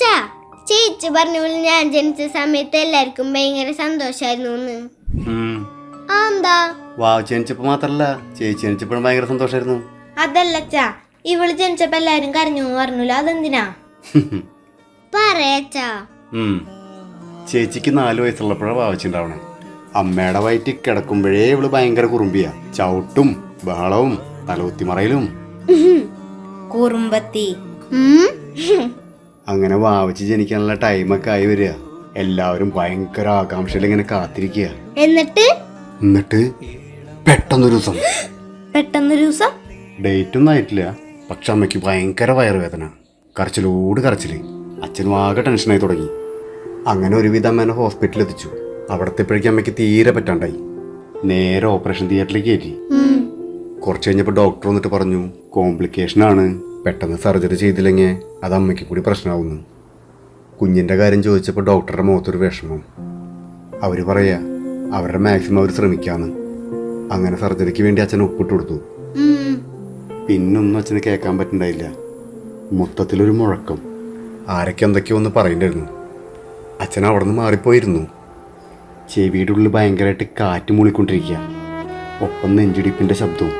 അച്ഛാ ചേച്ചി പറഞ്ഞ ഞാൻ ജനിച്ച സമയത്ത് എല്ലാവർക്കും ഭയങ്കര സന്തോഷായിരുന്നു എന്ന് ഉം. ആ എന്താ? വാവ് ജനിച്ചപ്പോ മാത്രല്ല ചേച്ചി ജനിച്ചപ്പോഴും ഭയങ്കര സന്തോഷമായിരുന്നു അതല്ലച്ചാ ഇവൾ ജനിച്ചപ്പോ എല്ലാരും കരഞ്ഞു പറഞ്ഞില്ല അതെന്തിനാ? പറയച്ചാ. ചേച്ചിക്ക് നാല് വയസ്സുള്ളപ്പോഴാണ് വാവച്ചുണ്ടാവണേ. അമ്മയുടെ വയറ്റിൽ കിടക്കുമ്പോഴേ ഇവൾ ഭയങ്കര കുറുമ്പിയാ. ചവിട്ടും ബഹളവും തലകുത്തിമറയിലും കുറുമ്പത്തി. അങ്ങനെ വാവച്ച് ജനിക്കാനുള്ള ടൈമൊക്കെ ആയി വരിക. എല്ലാവരും ഭയങ്കര ആകാംക്ഷയിൽ ഇങ്ങനെ കാത്തിരിക്കുക. എന്നിട്ട്? എന്നിട്ട് പെട്ടെന്നൊരു ദിവസം. പെട്ടെന്നൊരു ദിവസം? ഡേറ്റ് ഒന്നും ആയിട്ടില്ല. പക്ഷെ അമ്മയ്ക്ക് ഭയങ്കര വയറുവേദന. കരച്ചിലോട് കരച്ചിൽ. അച്ഛനും ആകെ ടെൻഷനായി തുടങ്ങി. അങ്ങനെ ഒരുവിധം അമ്മേനെ ഹോസ്പിറ്റലിൽ എത്തിച്ചു. അവിടത്തെപ്പോഴേക്കും അമ്മയ്ക്ക് തീരെ പറ്റാണ്ടായി. നേരെ ഓപ്പറേഷൻ തിയേറ്ററിലേക്ക് കയറ്റി. കുറച്ച് കഴിഞ്ഞപ്പോൾ ഡോക്ടർ വന്നിട്ട് പറഞ്ഞു കോംപ്ലിക്കേഷൻ ആണ്. പെട്ടെന്ന് സർജറി ചെയ്തില്ലെങ്കിൽ അത് അമ്മയ്ക്ക് കൂടി പ്രശ്നമാവുന്നു കുഞ്ഞിന്റെ കാര്യം ചോദിച്ചപ്പോൾ ഡോക്ടറുടെ മുഖത്തൊരു വിഷമം. അവർ പറയാ അവരുടെ മാക്സിമം അവർ ശ്രമിക്കാന്ന്. അങ്ങനെ സർജറിക്ക് വേണ്ടി അച്ഛൻ ഒപ്പിട്ട് കൊടുത്തു. പിന്നൊന്നും അച്ഛന് കേൾക്കാൻ പറ്റുന്നുണ്ടായില്ല മൊത്തത്തിലൊരു മുഴക്കം. ആരൊക്കെ എന്തൊക്കെയോ ഒന്ന് പറയണ്ടായിരുന്നു. അച്ഛൻ അവിടെ നിന്ന് മാറിപ്പോയിരുന്നു. ചെവിയുടെ ഉള്ളിൽ ഭയങ്കരമായിട്ട് കാറ്റ് മൂളിക്കൊണ്ടിരിക്കുക ഒപ്പം നെഞ്ചിടിപ്പിന്റെ ശബ്ദവും.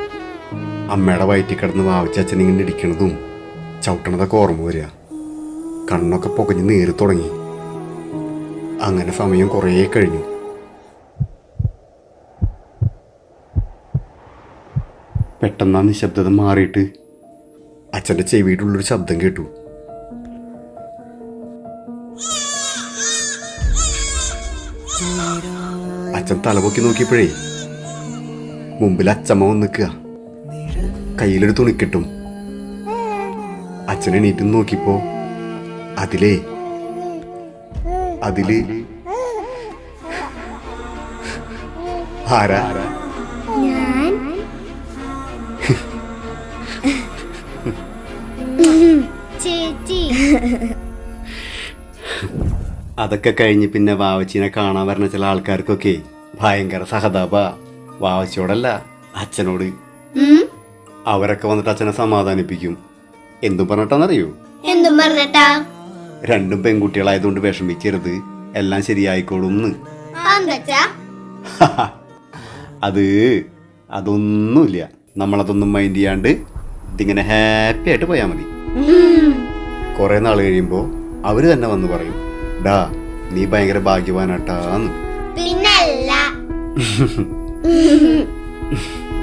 അമ്മയുടെ വയറ്റിൽ കിടന്ന് വാവിച്ചച്ഛൻ ഇങ്ങനെ ഇടിക്കണതും ചവിട്ടണതൊക്കെ ഓർമ്മ വരിക. കണ്ണൊക്കെ പുകഞ്ഞ് നേരി തുടങ്ങി. അങ്ങനെ സമയം കുറേ കഴിഞ്ഞു. പെട്ടെന്ന് ആ നിശബ്ദത മാറിയിട്ട് അച്ഛന്റെ ചെവിയുടെ ഉള്ളൊരു ശബ്ദം കേട്ടു. അച്ഛൻ തലപൊക്കി നോക്കിയപ്പോഴേ മുമ്പിൽ അച്ചമ്മ വന്ന് നിൽക്കുക. കയ്യിലൊരു തുണിക്കെട്ടും അച്ഛൻ എണീറ്റ് നോക്കിയപ്പോ അതിലേ അതിൽ. ആരാ? ഞാൻ. ചേച്ചി. അതൊക്കെ കഴിഞ്ഞ് പിന്നെ വാവച്ചീനെ കാണാൻ വരണ ചില ആൾക്കാർക്കൊക്കെ ഭയങ്കര സഹതാപ. വാവച്ചിയോടല്ല അച്ഛനോട്. ഉം. അവരൊക്കെ വന്നിട്ട് അച്ഛനെ സമാധാനിപ്പിക്കും. എന്തും പറഞ്ഞിട്ടാന്നറിയോ? എന്തും പറഞ്ഞട്ടാ? രണ്ടും പെൺകുട്ടികളായതുകൊണ്ട് വിഷമിക്കരുത്. എല്ലാം ശരിയായിക്കോളും അത് അതൊന്നുമില്ല. നമ്മളതൊന്നും മൈൻഡ് ചെയ്യാണ്ട് ഇതിങ്ങനെ ഹാപ്പി ആയിട്ട് പോയാൽ മതി. കുറെ നാൾ കഴിയുമ്പോൾ അവർ തന്നെ വന്ന് പറയും ഡാ നീ ഭയങ്കര ഭാഗ്യവാനാട്ടാന്ന്. പിന്നല്ല.